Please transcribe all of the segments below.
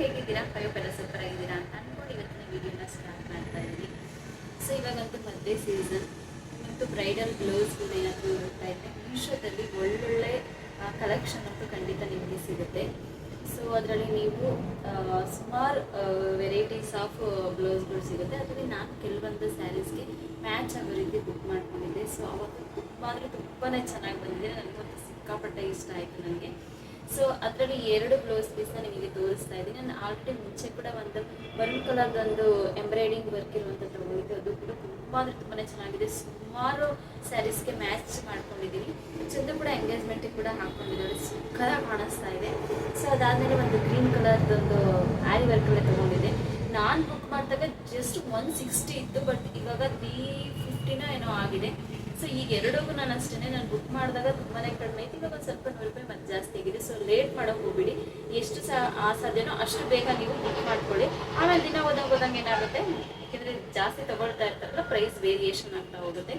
ಹೇಗಿದ್ದೀರಾ? ಎಲ್ಲ ಸೂಪರ್ ಆಗಿದ್ದೀರಾ ಅಂತ ಅನ್ಕೊಂಡು ಇವತ್ತಿನ ವಿಡಿಯೋನ ಸ್ಟಾರ್ಟ್ ಮಾಡ್ತಾ ಇದ್ದೀನಿ. ಸೊ ಇವಾಗಂತೂ ಮದುವೆ ಸೀಸನ್ ಮತ್ತು ಬ್ರೈಡಲ್ ಬ್ಲೌಸ್ಗಳು ಏನಾದರೂ ಹೋಗ್ತಾ ಇದ್ದರೆ ಮೀಶೋದಲ್ಲಿ ಒಳ್ಳೊಳ್ಳೆ ಕಲೆಕ್ಷನ್ ಅಂತೂ ಖಂಡಿತ ನಿಮಗೆ ಸಿಗುತ್ತೆ. ಸೊ ಅದರಲ್ಲಿ ನೀವು ಸುಮಾರು ವೆರೈಟೀಸ್ ಆಫ್ ಬ್ಲೌಸ್ಗಳು ಸಿಗುತ್ತೆ. ಅದರಲ್ಲಿ ನಾನು ಕೆಲವೊಂದು ಸ್ಯಾರೀಸ್ಗೆ ಮ್ಯಾಚ್ ಆಗೋ ರೀತಿ ಬುಕ್ ಮಾಡ್ಕೊಂಡಿದ್ದೆ. ಸೊ ಅವತ್ತು ತುಂಬ ಅಂದರೆ ತುಂಬಾ ಚೆನ್ನಾಗಿ ಬಂದಿದೆ. ನನಗಂತೂ ಸಿಕ್ಕಾಪಟ್ಟೆ ಇಷ್ಟ ಆಯಿತು ನನಗೆ ಸೊ ಅದರಲ್ಲಿ ಎರಡು ಬ್ಲೌಸ್ ಪೀಸ್ನ ನಿಮಗೆ ತೋರಿಸ್ತಾ ಇದ್ದೀನಿ. ನಾನು ಆಲ್ರೆಡಿ ಮುಂಚೆ ಕೂಡ ಒಂದು ಮರೂನ್ ಕಲರ್ದೊಂದು ಎಂಬ್ರಾಯ್ಡಿಂಗ್ ವರ್ಕ್ ಇರುವಂಥದ್ದು ತಗೊಂಡಿದ್ದೆ ಅದು ಕೂಡ ತುಂಬ ಅಂದರೆ ತುಂಬಾ ಚೆನ್ನಾಗಿದೆ. ಸುಮಾರು ಸ್ಯಾರೀಸ್ಗೆ ಮ್ಯಾಚ್ ಮಾಡ್ಕೊಂಡಿದ್ದೀನಿ. ಚಂದ ಕೂಡ ಎಂಗೇಜ್ಮೆಂಟಿಗೆ ಕೂಡ ಹಾಕೊಂಡಿದ್ದಾರೆ. ಸುಖದ ಕಾಣಿಸ್ತಾ ಇದೆ. ಸೊ ಅದಾದಮೇಲೆ ಒಂದು ಗ್ರೀನ್ ಕಲರ್ದೊಂದು ಆರಿ ಕೂಡ ತೊಗೊಂಡಿದ್ದೆ. ನಾನು ಬುಕ್ ಮಾಡಿದಾಗ ಜಸ್ಟ್ ಒನ್ ಸಿಕ್ಸ್ಟಿ ಇತ್ತು ಬಟ್ ಇವಾಗ ತ್ರೀ ಫಿಫ್ಟಿನ ಏನೋ ಆಗಿದೆ. ಸೊ ಈಗ ಎರಡಕ್ಕೂ ನಾನು ಅಷ್ಟೇ ನಾನು ಬುಕ್ ಮಾಡಿದಾಗ ತುಂಬಾನೇ ಕಡಿಮೆ. ಐತಿ ಇವಾಗ ಒಂದು ಸ್ವಲ್ಪ ನೂರು ರೂಪಾಯಿ ಮತ್ತೆ ಜಾಸ್ತಿ ಆಗಿದೆ. ಸೊ ಲೇಟ್ ಮಾಡೋಕೆ ಹೋಗ್ಬಿಡಿ. ಎಷ್ಟು ಸಹ ಆ ಸಾಧ್ಯನೋ ಅಷ್ಟು ಬೇಗ ನೀವು ಬುಕ್ ಮಾಡ್ಕೊಳ್ಳಿ. ಆಮೇಲೆ ದಿನ ಹೋದಾಗ ಹೋದಂಗೆ ಏನಾಗುತ್ತೆ? ಯಾಕೆಂದರೆ ಜಾಸ್ತಿ ತಗೊಳ್ತಾ ಇರ್ತಾರಲ್ಲ ಪ್ರೈಸ್ ವೇರಿಯೇಷನ್ ಆಗ್ತಾ ಹೋಗುತ್ತೆ.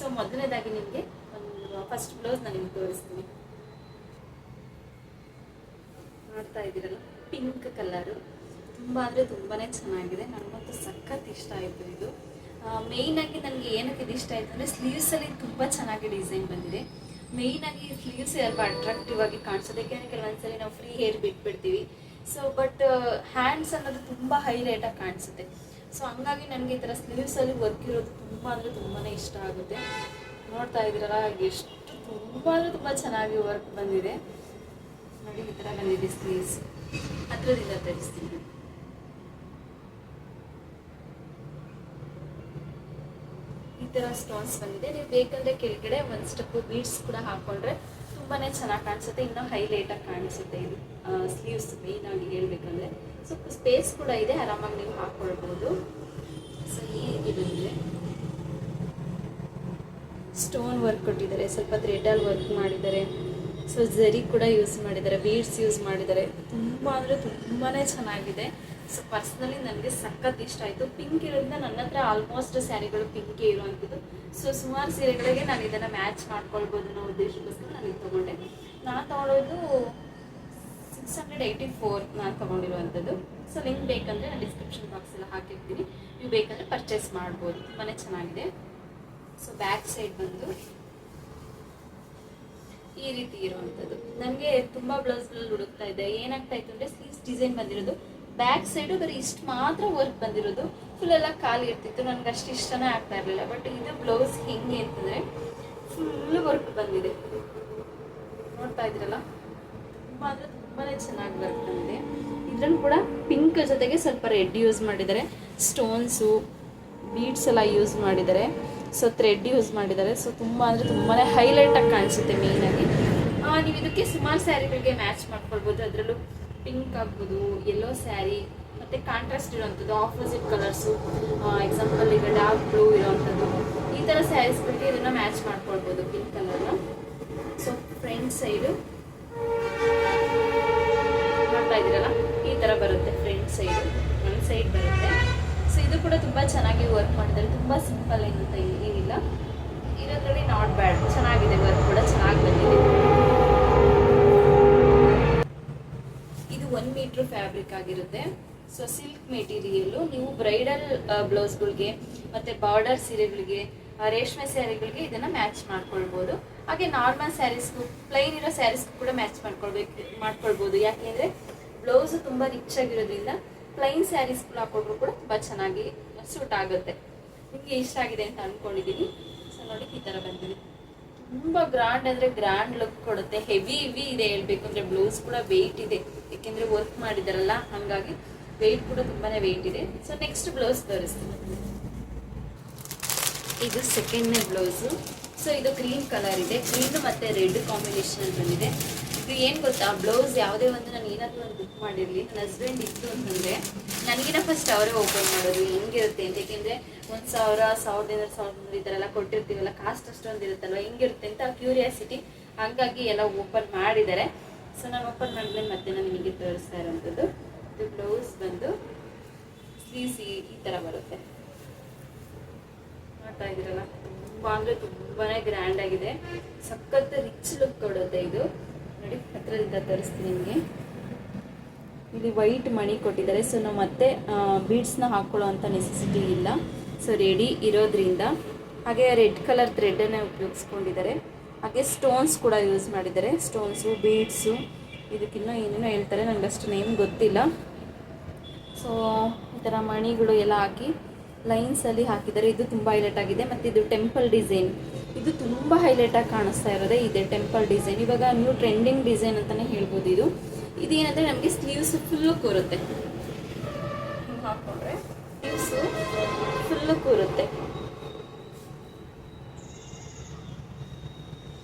ಸೊ ಮೊದಲನೇದಾಗಿ ನಿಮಗೆ ಒಂದು ಫಸ್ಟ್ ಬ್ಲೌಸ್ ನಾನು ನಿಮ್ಗೆ ತೋರಿಸ್ತೀನಿ. ನೋಡ್ತಾ ಇದ್ದೀರಲ್ಲ ಪಿಂಕ್ ಕಲರು ತುಂಬ ಅಂದರೆ ತುಂಬಾ ಚೆನ್ನಾಗಿದೆ. ನನಗಂತೂ ಸಖತ್ ಇಷ್ಟ ಆಯಿತು ಇದು. ಮೇಯ್ನಾಗಿ ನನಗೆ ಏನಕ್ಕೆ ಇದು ಇಷ್ಟ ಆಯಿತು ಅಂದರೆ ಸ್ಲೀವ್ಸಲ್ಲಿ ತುಂಬ ಚೆನ್ನಾಗಿ ಡಿಸೈನ್ ಬಂದಿದೆ. ಮೇಯ್ನಾಗಿ ಸ್ಲೀವ್ಸ್ ಸ್ವಲ್ಪ ಅಟ್ರಾಕ್ಟಿವ್ ಆಗಿ ಕಾಣಿಸೋದು ಯಾಕೆಂದರೆ ಕೆಲವೊಂದ್ಸಲಿ ನಾವು ಫ್ರೀ ಹೇರ್ ಬಿಟ್ಬಿಡ್ತೀವಿ. ಸೊ ಬಟ್ ಹ್ಯಾಂಡ್ಸ್ ಅನ್ನೋದು ತುಂಬ ಹೈಲೈಟಾಗಿ ಕಾಣಿಸುತ್ತೆ. ಸೊ ಹಂಗಾಗಿ ನನಗೆ ಈ ಥರ ಸ್ಲೀವ್ಸಲ್ಲಿ ವರ್ಕ್ ಇರೋದು ತುಂಬ ಅಂದರೆ ತುಂಬಾ ಇಷ್ಟ ಆಗುತ್ತೆ. ನೋಡ್ತಾ ಇದ್ದೀರಲ್ಲ, ಎಷ್ಟು ತುಂಬ ಅಂದರೆ ತುಂಬ ಚೆನ್ನಾಗಿ ವರ್ಕ್ ಬಂದಿದೆ. ನೋಡಿ ಈ ಥರ ಬಂದಿದೆ ಸ್ಲೀವ್ಸ್ ಹತ್ರದಿಂದ ತರಿಸ್ತೀನಿ ಈ ಥರ ಸ್ಟೋನ್ಸ್ ಬಂದಿದೆ. ನೀವು ಬೇಕಂದ್ರೆ ಕೆಳಗಡೆ ಒಂದು ಸ್ಟೆಪ್ ಬೀಡ್ಸ್ ಕೂಡ ಹಾಕೊಂಡ್ರೆ ತುಂಬಾ ಚೆನ್ನಾಗಿ ಕಾಣಿಸುತ್ತೆ. ಇನ್ನೂ ಹೈಲೈಟಾಗಿ ಕಾಣಿಸುತ್ತೆ ಇದು. ಸ್ಲೀವ್ಸ್ ಆಗಿ ಹೇಳ್ಬೇಕಂದ್ರೆ. ಸೊ ಸ್ಪೇಸ್ ಕೂಡ ಇದೆ. ಆರಾಮಾಗಿ ನೀವು ಹಾಕ್ಕೊಳ್ಬೋದು ಸೊ ಬಂದಿದೆ. ಸ್ಟೋನ್ ವರ್ಕ್ ಕೊಟ್ಟಿದ್ದಾರೆ. ಸ್ವಲ್ಪ ಥ್ರೆಡಲ್ಲಿ ವರ್ಕ್ ಮಾಡಿದ್ದಾರೆ. ಸೊ ಜರಿ ಕೂಡ ಯೂಸ್ ಮಾಡಿದ್ದಾರೆ. ಬೀಡ್ಸ್ ಯೂಸ್ ಮಾಡಿದ್ದಾರೆ. ತುಂಬ ಅಂದರೆ ತುಂಬಾ ಚೆನ್ನಾಗಿದೆ. ಸೊ, ಪರ್ಸ್ನಲಿ ನನಗೆ ಸಖತ್ ಇಷ್ಟ ಆಯಿತು. ಪಿಂಕ್ ಇರೋದ್ರಿಂದ ನನ್ನ ಹತ್ರ ಆಲ್ಮೋಸ್ಟ್ ಸ್ಯಾರಿಗಳು ಪಿಂಕೇ ಇರುವಂಥದ್ದು ಸೊ ಸುಮಾರು ಸೀರೆಗಳಿಗೆ ನಾನು ಇದನ್ನು ಮ್ಯಾಚ್ ಮಾಡ್ಕೊಳ್ಬೋದು ಅನ್ನೋ ಉದ್ದೇಶಕ್ಕೋಸ್ಕರ ನಾನು ಇದು ತೊಗೊಂಡೆ. ನಾನು ತೊಗೊಳೋದು ಸಿಕ್ಸ್ ಹಂಡ್ರೆಡ್ ಏಯ್ಟಿ ಫೋರ್ ನಾನು ತೊಗೊಂಡಿರುವಂಥದ್ದು ಸೊ ಲಿಂಕ್ ಬೇಕಂದರೆ ನಾನು ಡಿಸ್ಕ್ರಿಪ್ಷನ್ ಬಾಕ್ಸಲ್ಲಿ ಹಾಕಿರ್ತೀನಿ. ನೀವು ಬೇಕಂದರೆ ಪರ್ಚೇಸ್ ಮಾಡ್ಬೋದು. ತುಂಬಾ ಚೆನ್ನಾಗಿದೆ. ಸೊ ಬ್ಯಾಕ್ ಸೈಡ್ ಬಂದು ಈ ರೀತಿ ಇರುವಂಥದ್ದು ನನಗೆ ತುಂಬ ಬ್ಲೌಸ್ಗಳಲ್ಲಿ ಹುಡುಕ್ತಾ ಇದೆ ಏನಾಗ್ತಾ ಇತ್ತು ಅಂದರೆ ಸ್ಲೀವ್ಸ್ ಡಿಸೈನ್ ಬಂದಿರೋದು. ಬ್ಯಾಕ್ ಸೈಡು ಬರೀ ಇಷ್ಟು ಮಾತ್ರ ವರ್ಕ್ ಬಂದಿರೋದು. ಫುಲ್ ಎಲ್ಲ ಖಾಲಿ ಇರ್ತಿತ್ತು. ನನಗೆ ಅಷ್ಟು ಇಷ್ಟನೇ ಆಗ್ತಾ ಇರಲಿಲ್ಲ. ಬಟ್ ಇದು ಬ್ಲೌಸ್ ಹೆಂಗೆ ಅಂತಂದರೆ ಫುಲ್ ವರ್ಕ್ ಬಂದಿದೆ. ನೋಡ್ತಾ ಇದ್ರಲ್ಲ ತುಂಬ ಅಂದರೆ ತುಂಬಾ ಚೆನ್ನಾಗಿ ವರ್ಕ್ ಬಂದಿದೆ. ಇದ್ರಲ್ಲೂ ಕೂಡ ಪಿಂಕ್ ಜೊತೆಗೆ ಸ್ವಲ್ಪ ರೆಡ್ ಯೂಸ್ ಮಾಡಿದ್ದಾರೆ. ಸ್ಟೋನ್ಸು ಬೀಡ್ಸ್ ಎಲ್ಲ ಯೂಸ್ ಮಾಡಿದ್ದಾರೆ. ಸೊ ಥ್ರೆಡ್ ಯೂಸ್ ಮಾಡಿದ್ದಾರೆ. ಸೊ ತುಂಬ ಅಂದರೆ ತುಂಬಾ ಹೈಲೈಟಾಗಿ ಕಾಣಿಸುತ್ತೆ ಮೇಯ್ನಾಗಿ ನೀವು ಇದಕ್ಕೆ ಸುಮಾರು ಸ್ಯಾರಿಗಳಿಗೆ ಮ್ಯಾಚ್ ಮಾಡ್ಕೊಳ್ಬೋದು. ಅದರಲ್ಲೂ ಪಿಂಕ್ ಆಗ್ಬೋದು ಯೆಲ್ಲೋ ಸ್ಯಾರಿ ಮತ್ತು ಕಾಂಟ್ರಾಸ್ಟ್ ಇರೋವಂಥದ್ದು ಆಪೋಸಿಟ್ ಕಲರ್ಸು ಎಕ್ಸಾಂಪಲ್ ಈಗ ಡಾರ್ಕ್ ಬ್ಲೂ ಇರೋವಂಥದ್ದು. ಈ ಥರ ಸ್ಯಾರೀಸ್ಗಳಿಗೆ ಇದನ್ನು ಮ್ಯಾಚ್ ಮಾಡ್ಕೊಳ್ಬೋದು ಪಿಂಕ್ ಕಲರ್ನ ಸೊ ಫ್ರಂಟ್ ಸೈಡು ನೋಡ್ತಾ ಇದ್ದೀರಲ್ಲ? ಈ ಥರ ಬರುತ್ತೆ ಫ್ರಂಟ್ ಸೈಡು ಒಂದು ಸೈಡ್ ಬರುತ್ತೆ. ಸೊ ಇದು ಕೂಡ ತುಂಬ ಚೆನ್ನಾಗಿ ವರ್ಕ್ ಮಾಡಿದ್ದಾರೆ. ತುಂಬ ಸಿಂಪಲ್ ಏನಂತ ಏನಿಲ್ಲ. ಇರೋದ್ರಲ್ಲಿ ನಾಟ್ ಬ್ಯಾಡ್ ಚೆನ್ನಾಗಿದೆ ವರ್ಕ್ ಕೂಡ ಚೆನ್ನಾಗಿ ಬಂದಿದೆ ಇದು ಒನ್ ಆಗಿರುತ್ತೆ ಸೊ ಸಿಲ್ಕ್ ಮೆಟೀರಿಯಲ್ಲು ನೀವು ಬ್ರೈಡಲ್ ಬ್ಲೌಸ್ಗಳಿಗೆ ಮತ್ತು ಬಾರ್ಡರ್ ಸೀರೆಗಳಿಗೆ ರೇಷ್ಮೆ ಸ್ಯಾರಿಗಳಿಗೆ ಇದನ್ನು ಮ್ಯಾಚ್ ಮಾಡ್ಕೊಳ್ಬೋದು. ಹಾಗೆ ನಾರ್ಮಲ್ ಸ್ಯಾರೀಸ್ಗೂ ಪ್ಲೈನ್ ಇರೋ ಸ್ಯಾರೀಸ್ಗೂ ಕೂಡ ಮ್ಯಾಚ್ ಮಾಡ್ಕೊಳ್ಬೇಕು ಮಾಡ್ಕೊಳ್ಬೋದು. ಯಾಕೆಂದರೆ ಬ್ಲೌಸು ತುಂಬ ರಿಚ್ ಆಗಿರೋದ್ರಿಂದ ಪ್ಲೈನ್ ಸ್ಯಾರೀಸ್ಗಳು ಹಾಕೊಂಡ್ರು ಕೂಡ ತುಂಬ ಚೆನ್ನಾಗಿ ಸೂಟ್ ಆಗುತ್ತೆ. ನಿಮಗೆ ಇಷ್ಟ ಆಗಿದೆ ಅಂತ ಅಂದ್ಕೊಂಡಿದ್ದೀನಿ ಸೊ ನೋಡಿ ಈ ಥರ ಬಂದಿದೆ. ತುಂಬ ಗ್ರ್ಯಾಂಡ್ ಅಂದರೆ ಗ್ರ್ಯಾಂಡ್ ಲುಕ್ ಕೊಡುತ್ತೆ. ಹೆವಿ ಹೆವಿ ಇದೆ ಹೇಳ್ಬೇಕು ಅಂದ್ರೆ ಬ್ಲೌಸ್ ಕೂಡ ವೆಯ್ಟ್ ಇದೆ. ಯಾಕೆಂದ್ರೆ ವರ್ಕ್ ಮಾಡಿದಾರಲ್ಲ, ಹಾಗಾಗಿ ವೆಯ್ಟ್ ಕೂಡ ತುಂಬಾ ವೆಯ್ಟ್ ಇದೆ. ಸೊ ನೆಕ್ಸ್ಟ್ ಬ್ಲೌಸ್ ತೋರಿಸ್ತೀನಿ. ಇದು ಸೆಕೆಂಡ್ನೇ ಬ್ಲೌಸು ಸೊ ಇದು ಕ್ರೀಮ್ ಕಲರ್ ಇದೆ. ಕ್ರೀಮ್ ಮತ್ತು ರೆಡ್ ಕಾಂಬಿನೇಷನ್ ಬಂದಿದೆ. ಇದು ಏನು ಗೊತ್ತಾ? ಬ್ಲೌಸ್ ಯಾವುದೇ ಒಂದು ನಾನು ಏನಾದರೂ ಒಂದು ಬುಕ್ ಮಾಡಿರಲಿ, ನನ್ನ ಹಸ್ಬೆಂಡ್ ಇತ್ತು ಅಂತಂದರೆ ನನಗಿನ ಫಸ್ಟ್ ಅವರೇ ಓಪನ್ ಮಾಡೋದು ಹೆಂಗಿರುತ್ತೆ ಅಂತ. ಯಾಕೆಂದ್ರೆ ಒಂದು ಸಾವಿರ, ಸಾವಿರದ ಎರಡು ಸಾವಿರದ ಈ ಥರ ಎಲ್ಲ ಕೊಟ್ಟಿರ್ತೀವಲ್ಲ ಕಾಸ್ಟ್ ಅಷ್ಟೊಂದು ಇರುತ್ತಲ್ವ? ಹೆಂಗಿರುತ್ತೆ ಅಂತ ಕ್ಯೂರಿಯಾಸಿಟಿ ಹಾಗಾಗಿ ಎಲ್ಲ ಓಪನ್ ಮಾಡಿದ್ದಾರೆ. ಸೊ ನಾನು ಓಪನ್ ಮಾಡಿದ್ರೆ ಮತ್ತೆ ನಾನು ನಿಮಗೆ ತೋರಿಸ್ತಾ ಇರೋವಂಥದ್ದು ಇದು ಬ್ಲೌಸ್ ಬಂದು ಸ್ಲೀವ್ಸ್ ಈ ಥರ ಬರುತ್ತೆ. ನೋಡ್ತಾ ಇದ್ದೀರಲ್ಲ? ತುಂಬ ಅಂದರೆ ತುಂಬಾ ಗ್ರ್ಯಾಂಡ್ ಆಗಿದೆ. ಸಖತ್ ರಿಚ್ ಲುಕ್ ಕೊಡುತ್ತೆ ಇದು. ನೋಡಿ, ಹತ್ರದಿಂದ ತೋರಿಸ್ತೀನಿ ನಿಮಗೆ. ಇಲ್ಲಿ ವೈಟ್ ಮಣಿ ಕೊಟ್ಟಿದ್ದಾರೆ. ಸೊ ನಾವು ಮತ್ತೆ ಬೀಡ್ಸ್ನ ಹಾಕ್ಕೊಳ್ಳೋ ಅಂತ ನೆಸೆಸಿಟಿ ಇಲ್ಲ. ಸೊ ರೆಡಿ ಇರೋದ್ರಿಂದ. ಹಾಗೆ ರೆಡ್ ಕಲರ್ ಥ್ರೆಡನ್ನು ಉಪಯೋಗಿಸ್ಕೊಂಡಿದ್ದಾರೆ. ಹಾಗೆ ಸ್ಟೋನ್ಸ್ ಕೂಡ ಯೂಸ್ ಮಾಡಿದ್ದಾರೆ. ಸ್ಟೋನ್ಸು ಬೀಡ್ಸು ಇದಕ್ಕಿನ್ನ ಏನೇನೋ ಹೇಳ್ತಾರೆ. ನನಗೆ ಅಷ್ಟು ನೇಮ್ ಗೊತ್ತಿಲ್ಲ. ಸೊ ಈ ಥರ ಮಣಿಗಳು ಎಲ್ಲ ಹಾಕಿ ಲೈನ್ಸಲ್ಲಿ ಹಾಕಿದ್ದಾರೆ. ಇದು ತುಂಬ ಹೈಲೈಟ್ ಆಗಿದೆ. ಮತ್ತು ಇದು ಟೆಂಪಲ್ ಡಿಸೈನ್ ಇದು ತುಂಬ ಹೈಲೈಟಾಗಿ ಕಾಣಿಸ್ತಾ ಇರೋದೇ ಇದೆ ಟೆಂಪಲ್ ಡಿಸೈನ್ ಇವಾಗ ನ್ಯೂ ಟ್ರೆಂಡಿಂಗ್ ಡಿಸೈನ್ ಅಂತಲೇ ಹೇಳ್ಬೋದು ಇದು. ಇದೇನಂದರೆ ನಮಗೆ ಸ್ಲೀವ್ಸ್ ಫುಲ್ಲು ಕೂರುತ್ತೆ. ಹಾಕೊಂಡ್ರೆ ಫುಲ್ಲು ಕೂರುತ್ತೆ.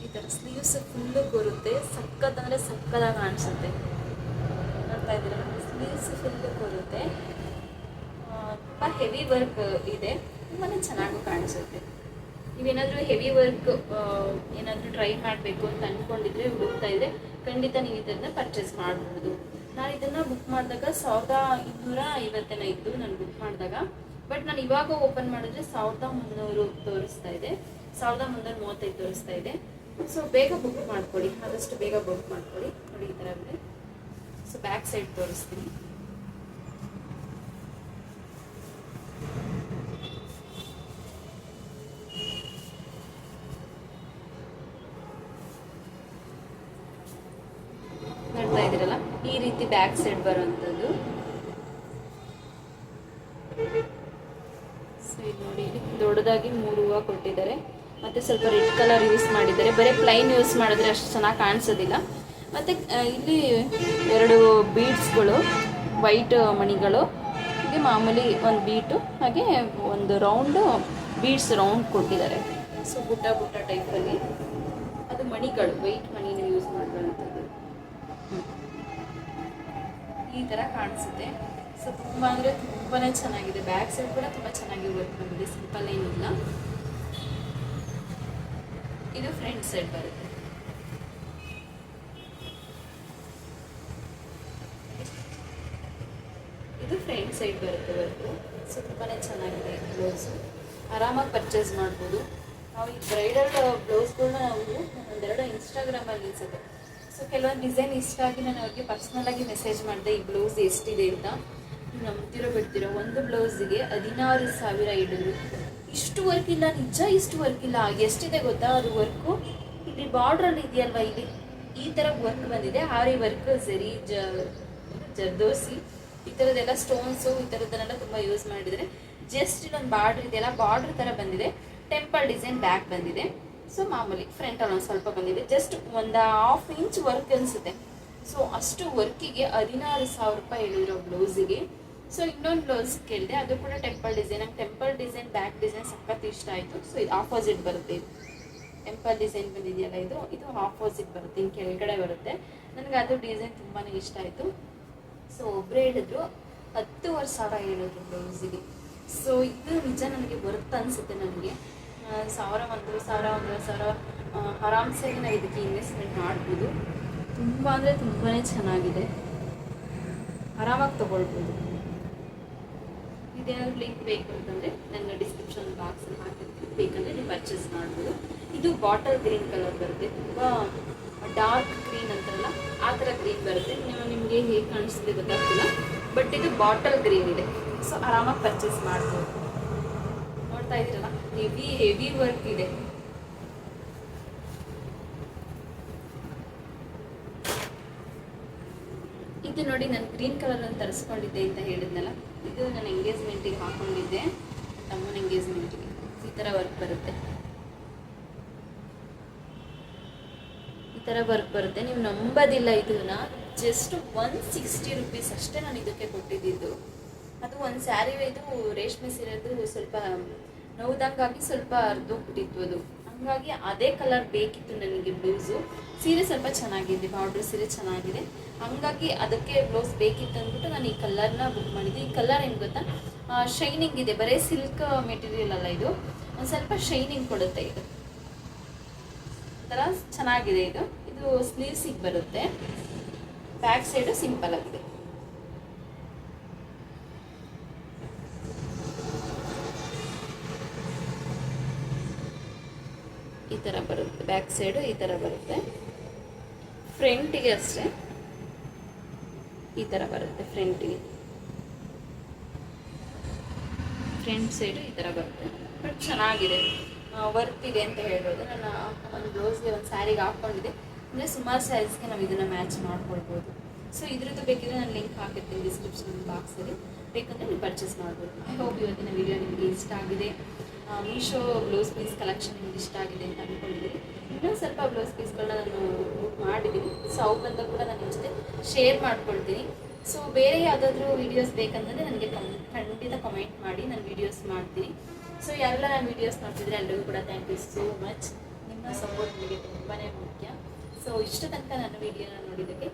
ಈ ಥರ ಸ್ಲೀವ್ಸ್ ಫುಲ್ಲು ಕೂರುತ್ತೆ. ಸಕ್ಕತ್ ಅಂದರೆ ಸಕ್ಕತ್ತಾಗಿ ಕಾಣಿಸುತ್ತೆ. ನೋಡ್ತಾ ಇದ್ದೀರಾ? ಸ್ಲೀವ್ಸ್ ಫುಲ್ಲು ಕೂರುತ್ತೆ. ತುಂಬ ಹೆವಿ ವರ್ಕ್ ಇದೆ. ತುಂಬಾ ಚೆನ್ನಾಗೂ ಕಾಣಿಸುತ್ತೆ. ನೀವೇನಾದ್ರೂ ಹೆವಿ ವರ್ಕ್ ಏನಾದರೂ ಟ್ರೈ ಮಾಡಬೇಕು ಅಂತ ಅಂದ್ಕೊಂಡಿದ್ರೆ ಹುಡುಕ್ತಾ ಇದ್ರೆ ಖಂಡಿತ ನೀವು ಇದನ್ನ ಪರ್ಚೇಸ್ ಮಾಡಬಹುದು ನಾನು ಇದನ್ನ ಬುಕ್ ಮಾಡಿದಾಗ ಸಾವಿರದ ಇನ್ನೂರ ಐವತ್ತೇನ ಇತ್ತು ನಾನು ಬುಕ್ ಮಾಡಿದಾಗ. ಬಟ್ ನಾನು ಇವಾಗ ಓಪನ್ ಮಾಡಿದ್ರೆ ಸಾವಿರದ ಮುನ್ನೂರು ತೋರಿಸ್ತಾ ಇದೆ. ಸಾವಿರದ ಮುನ್ನೂರ ಮೂವತ್ತೈದು ತೋರಿಸ್ತಾ ಇದೆ. ಸೊ ಬೇಗ ಬುಕ್ ಮಾಡ್ಕೊಳ್ಳಿ ಆದಷ್ಟು ಬೇಗ ಬುಕ್ ಮಾಡ್ಕೊಳ್ಳಿ ನೋಡಿ ಈ ಥರ ಇದೆ. ಸೊ ಬ್ಯಾಕ್ ಸೈಡ್ ತೋರಿಸ್ತೀನಿ ನೋಡ್ತಾ ಇದ್ದೀರಲ್ಲ ಈ ರೀತಿ ಬ್ಯಾಕ್ ಸೈಡ್ ಬರುವಂಥದ್ದು. ನೋಡಿ ದೊಡ್ಡದಾಗಿ ಮೂರು ಹೂವು ಕೊಟ್ಟಿದ್ದಾರೆ. ಮತ್ತೆ ಸ್ವಲ್ಪ ರೆಡ್ ಕಲರ್ ಯೂಸ್ ಮಾಡಿದ್ದಾರೆ. ಬರೀ ಪ್ಲೈನ್ ಯೂಸ್ ಮಾಡಿದ್ರೆ ಅಷ್ಟು ಚೆನ್ನಾಗಿ ಕಾಣಿಸೋದಿಲ್ಲ. ಮತ್ತೆ ಇಲ್ಲಿ ಎರಡು ಬೀಡ್ಸ್ಗಳು, ವೈಟ್ ಮಣಿಗಳು, ಹಾಗೆ ಮಾಮೂಲಿ ಒಂದು ಬೀಟು, ಹಾಗೆ ಒಂದು ರೌಂಡು ಬೀಡ್ಸ್ ರೌಂಡ್ ಕೊಟ್ಟಿದ್ದಾರೆ. ಸೊ ಬುಟ್ಟ ಬುಟ್ಟ ಟೈಪಲ್ಲಿ ಅದು ಮಣಿಗಳು, ವೈಟ್ ಈ ಥರ ಕಾಣಿಸುತ್ತೆ. ಸೊ ತುಂಬ ಅಂದರೆ ತುಂಬಾ ಚೆನ್ನಾಗಿದೆ. ಬ್ಯಾಕ್ ಸೈಡ್ ಕೂಡ ತುಂಬ ಚೆನ್ನಾಗಿ ವರ್ಕ್ ಬಂದಿದೆ. ಸಿಂಪಲ್ ಏನಿಲ್ಲ ಇದು ಫ್ರಂಟ್ ಸೈಡ್ ಬರುತ್ತೆ. ಇದು ಫ್ರಂಟ್ ಸೈಡ್ ಬರುತ್ತೆ ವರ್ಕು ಸೊ ತುಂಬಾ ಚೆನ್ನಾಗಿದೆ ಬ್ಲೌಸು ಆರಾಮಾಗಿ ಪರ್ಚೇಸ್ ಮಾಡ್ಬೋದು. ನಾವು ಈ ಬ್ರೈಡಲ್ ಬ್ಲೌಸ್ಗಳನ್ನ ನಾವು ಒಂದೆರಡು ಇನ್ಸ್ಟಾಗ್ರಾಮಲ್ಲಿ ನಿಲ್ಸುತ್ತೆ ಸೊ ಕೆಲವೊಂದು ಡಿಸೈನ್ ಇಷ್ಟ ಆಗಿ ನಾನು ಅವ್ರಿಗೆ ಪರ್ಸ್ನಲಾಗಿ ಮೆಸೇಜ್ ಮಾಡಿದೆ, ಈ ಬ್ಲೌಸ್ ಎಷ್ಟಿದೆ ಅಂತ? ನಂಬ್ತಿರೋ, ಬಿಡ್ತಿರೋ ಒಂದು ಬ್ಲೌಸಿಗೆ ಹದಿನಾರು ಸಾವಿರ ಇಡಿದ್ರು ಇಷ್ಟು ವರ್ಕ್ ಇಲ್ಲ, ನಿಜ ಇಷ್ಟು ವರ್ಕ್ ಇಲ್ಲ, ಎಷ್ಟಿದೆ ಗೊತ್ತಾ? ಅದು ವರ್ಕು ಇಲ್ಲಿ ಬಾರ್ಡ್ರಲ್ಲಿ ಇದೆಯಲ್ವಾ ಇಲ್ಲಿ? ಈ ಥರ ವರ್ಕ್ ಬಂದಿದೆ. ಆರಿ ವರ್ಕ್ ಸರಿ ಜ, ಜರ್ದೋಸಿ, ಈ ಥರದ್ದೆಲ್ಲ ಸ್ಟೋನ್ಸು ಈ ಥರದ್ದನ್ನೆಲ್ಲ ತುಂಬ ಯೂಸ್ ಮಾಡಿದರೆ ಜಸ್ಟ್ ಇಲ್ಲೊಂದು ಬಾರ್ಡ್ರ್ ಇದೆಯಲ್ಲ ಬಾರ್ಡ್ರ್ ಥರ ಬಂದಿದೆ. ಟೆಂಪಲ್ ಡಿಸೈನ್ ಬ್ಯಾಕ್ ಬಂದಿದೆ. ಸೊ ಮಾಮೂಲಿ ಫ್ರಂಟಲ್ಲಿ ಒಂದು ಸ್ವಲ್ಪ ಬಂದಿದೆ. ಜಸ್ಟ್ ಒಂದು ಹಾಫ್ ಇಂಚ್ ವರ್ಕ್ ಅನಿಸುತ್ತೆ. ಸೊ ಅಷ್ಟು ವರ್ಕಿಗೆ ಹದಿನಾರು ಸಾವಿರ ರೂಪಾಯಿ ಹೇಳಿರೋ ಬ್ಲೌಸಿಗೆ. ಸೊ ಇನ್ನೊಂದು ಬ್ಲೌಸ್ ಕೇಳಿದೆ, ಅದು ಕೂಡ ಟೆಂಪಲ್ ಡಿಸೈನ್ ನಂಗೆ ಟೆಂಪಲ್ ಡಿಸೈನ್ ಬ್ಯಾಕ್ ಡಿಸೈನ್ ಸಖತ್ ಇಷ್ಟ ಆಯಿತು. ಸೊ ಇದು ಆಪೋಸಿಟ್ ಬರುತ್ತೆ ಇದು. ಟೆಂಪಲ್ ಡಿಸೈನ್ ಬಂದಿದೆಯಲ್ಲ ಇದು? ಇದು ಆಪೋಸಿಟ್ ಬರುತ್ತೆ. ಇನ್ನು ಕೆಳಗಡೆ ಬರುತ್ತೆ. ನನಗೆ ಅದು ಡಿಸೈನ್ ತುಂಬಾ ಇಷ್ಟ ಆಯಿತು. ಸೊ ಒಬ್ರು ಹೇಳಿದ್ರು, ಹತ್ತುವರೆ ಸಾವಿರ ಹೇಳಿದ್ರು ಬ್ಲೌಸಿಗೆ. ಸೊ ಇದು ನಿಜ ನನಗೆ ಬರುತ್ತೆ ಅನಿಸುತ್ತೆ ನನಗೆ. ಸಾವಿರ ಒಂದೂವರೆ ಸಾವಿರ ಒಂದೂವರೆ ಸಾವಿರ ಆರಾಮ್ಸಾಗಿ ಆರಾಮ್ಸೆ ನಾವು ಇದಕ್ಕೆ ಇನ್ವೆಸ್ಟ್ಮೆಂಟ್ ಮಾಡ್ಬೋದು. ತುಂಬ ಅಂದರೆ ತುಂಬಾ ಚೆನ್ನಾಗಿದೆ. ಆರಾಮಾಗಿ ತೊಗೊಳ್ಬೋದು. ಇದೇನಾದ್ರು ಲಿಂಕ್ ಬೇಕು ಅಂತಂದರೆ ನನ್ನ ಡಿಸ್ಕ್ರಿಪ್ಷನ್ ಬಾಕ್ಸಲ್ಲಿ ಹಾಕಿರ್ತೀನಿ. ಬೇಕಂದರೆ ನೀವು ಪರ್ಚೇಸ್ ಮಾಡ್ಬೋದು. ಇದು ಬಾಟಲ್ ಗ್ರೀನ್ ಕಲರ್ ಬರುತ್ತೆ. ತುಂಬ ಡಾರ್ಕ್ ಗ್ರೀನ್ ಅಂತಾರಲ್ಲ, ಆ ಥರ ಗ್ರೀನ್ ಬರುತ್ತೆ. ನೀವು ನಿಮಗೆ ಹೇಗೆ ಕಾಣಿಸ್ತಿದೆ ಗೊತ್ತಾಗ್ತಿಲ್ಲ. ಬಟ್ ಇದು ಬಾಟಲ್ ಗ್ರೀನ್ ಇದೆ. ಸೊ ಆರಾಮಾಗಿ ಪರ್ಚೇಸ್ ಮಾಡ್ಬೋದು. ನೋಡ್ತಾ ಇದ್ದೀರಲ್ಲ? ಹೆವಿ ಹೆವಿ ವರ್ಕ್ ಇದೆ. ಇದು ನೋಡಿ ನಾನು ಗ್ರೀನ್ ಕಲರ್ ಅನ್ನು ತರಿಸ್ಕೊಂಡಿದ್ದೆ ಅಂತ ಹೇಳಿದ್ನಲ್ಲ, ಇದು ನನ್ನ ಎಂಗೇಜ್ಮೆಂಟಿಗೆ ಹಾಕೊಂಡಿದ್ದೆ. ತಮ್ಮನ ಎಂಗೇಜ್ಮೆಂಟಿಗೆ ಈ ಥರ ವರ್ಕ್ ಬರುತ್ತೆ. ಈ ಥರ ವರ್ಕ್ ಬರುತ್ತೆ. ನೀವು ನಂಬೋದಿಲ್ಲ ಇದನ್ನ. ಜಸ್ಟ್ ಒನ್ ಸಿಕ್ಸ್ಟಿ ರುಪೀಸ್ ಅಷ್ಟೇ ನಾನು ಇದಕ್ಕೆ ಕೊಟ್ಟಿದ್ದು. ಅದು ಒಂದು ಸ್ಯಾರಿ ಇದು ರೇಷ್ಮೆ ಸೀರೆದು ಸ್ವಲ್ಪ ನೋವ್ದಂಗಾಗಿ ಸ್ವಲ್ಪ ಅರ್ಧೋಗ್ಬಿಟ್ಟಿತ್ತು ಅದು. ಹಂಗಾಗಿ ಅದೇ ಕಲರ್ ಬೇಕಿತ್ತು ನನಗೆ ಬ್ಲೌಸು ಸೀರೆ ಸ್ವಲ್ಪ ಚೆನ್ನಾಗಿದೆ ಬಾರ್ಡ್ರ್ ಸೀರೆ ಚೆನ್ನಾಗಿದೆ. ಹಂಗಾಗಿ ಅದಕ್ಕೆ ಬ್ಲೌಸ್ ಬೇಕಿತ್ತು ಅಂದ್ಬಿಟ್ಟು ನಾನು ಈ ಕಲರ್ನ ಬುಕ್ ಮಾಡಿದ್ದೆ. ಈ ಕಲರ್ ಏನು ಗೊತ್ತಾ? ಶೈನಿಂಗ್ ಇದೆ. ಬರೀ ಸಿಲ್ಕ್ ಮೆಟೀರಿಯಲ್ ಅಲ್ಲ ಇದು. ಒಂದು ಸ್ವಲ್ಪ ಶೈನಿಂಗ್ ಕೊಡುತ್ತೆ ಇದು. ಒಂಥರ ಚೆನ್ನಾಗಿದೆ ಇದು. ಇದು ಸ್ಲೀವ್ಸಿಗೆ ಬರುತ್ತೆ. ಬ್ಯಾಕ್ ಸೈಡು ಸಿಂಪಲ್ ಆಗಿದೆ ಈ ಥರ ಬರುತ್ತೆ ಬ್ಯಾಕ್ ಸೈಡು ಈ ಥರ ಬರುತ್ತೆ. ಫ್ರಂಟಿಗೆ ಅಷ್ಟೇ. ಈ ಥರ ಬರುತ್ತೆ ಫ್ರಂಟಿಗೆ ಫ್ರಂಟ್ ಸೈಡು ಈ ಥರ ಬರುತ್ತೆ. ಬಟ್ ಚೆನ್ನಾಗಿದೆ. ವರ್ತ್ ಇದೆ ಅಂತ ಹೇಳ್ಬೋದು. ನಾನು ಒಂದು ಬ್ಲೌಸ್ಗೆ ಒಂದು ಸ್ಯಾರಿಗೆ ಹಾಕ್ಕೊಂಡಿದ್ದೆ. ಅಂದರೆ ಸುಮಾರು ಸ್ಯಾರೀಸ್ಗೆ ನಾವು ಇದನ್ನು ಮ್ಯಾಚ್ ಮಾಡ್ಕೊಳ್ಬೋದು. ಸೊ ಇದ್ರದ್ದು ಬೇಕಿದ್ರೆ ನಾನು ಲಿಂಕ್ ಹಾಕಿರ್ತೀನಿ ಡಿಸ್ಕ್ರಿಪ್ಷನ್ ಬಾಕ್ಸಲ್ಲಿ ಬೇಕಂದರೆ ನೀವು ಪರ್ಚೇಸ್ ಮಾಡ್ಬೋದು. ಐ ಹೋಪ್ ಇವತ್ತಿನ ವಿಡಿಯೋ ನಿಮಗೆ ಇಷ್ಟ ಆಗಿದೆ. ಮೀಶೋ ಬ್ಲೌಸ್ ಪೀಸ್ ಕಲೆಕ್ಷನ್ ನಿಮ್ಗೆ ಇಷ್ಟ ಆಗಿದೆ ಅಂತ ಅಂದ್ಕೊಂಡಿದ್ದೀನಿ ಇನ್ನೂ ಸ್ವಲ್ಪ ಬ್ಲೌಸ್ ಪೀಸ್ಗಳನ್ನ ನಾನು ಬುಕ್ ಮಾಡಿದ್ದೀನಿ. ಸೊ ಅವು ಬಂದಾಗ ಕೂಡ ನಾನು ಜೊತೆ ಶೇರ್ ಮಾಡ್ಕೊಳ್ತೀನಿ. ಸೊ ಬೇರೆ ಯಾವುದಾದ್ರೂ ವೀಡಿಯೋಸ್ ಬೇಕಂತಂದರೆ ನನಗೆ ಕಮ್ ಖಂಡಿತ ಕಮೆಂಟ್ ಮಾಡಿ ನಾನು ವೀಡಿಯೋಸ್ ಮಾಡ್ತೀನಿ. ಸೊ ಯಾರೆಲ್ಲ ನಾನು ವೀಡಿಯೋಸ್ ನೋಡ್ತಿದ್ರೆ ಎಲ್ಲರಿಗೂ ಕೂಡ ಥ್ಯಾಂಕ್ ಯು ಸೋ ಮಚ್ ನಿಮ್ಮ ಸಪೋರ್ಟ್ ನನಗೆ ತುಂಬಾ ಮುಖ್ಯ. ಸೊ ಇಷ್ಟು ತನಕ ನಾನು ವೀಡಿಯೋನ ನೋಡಿದ್ದಕ್ಕೆ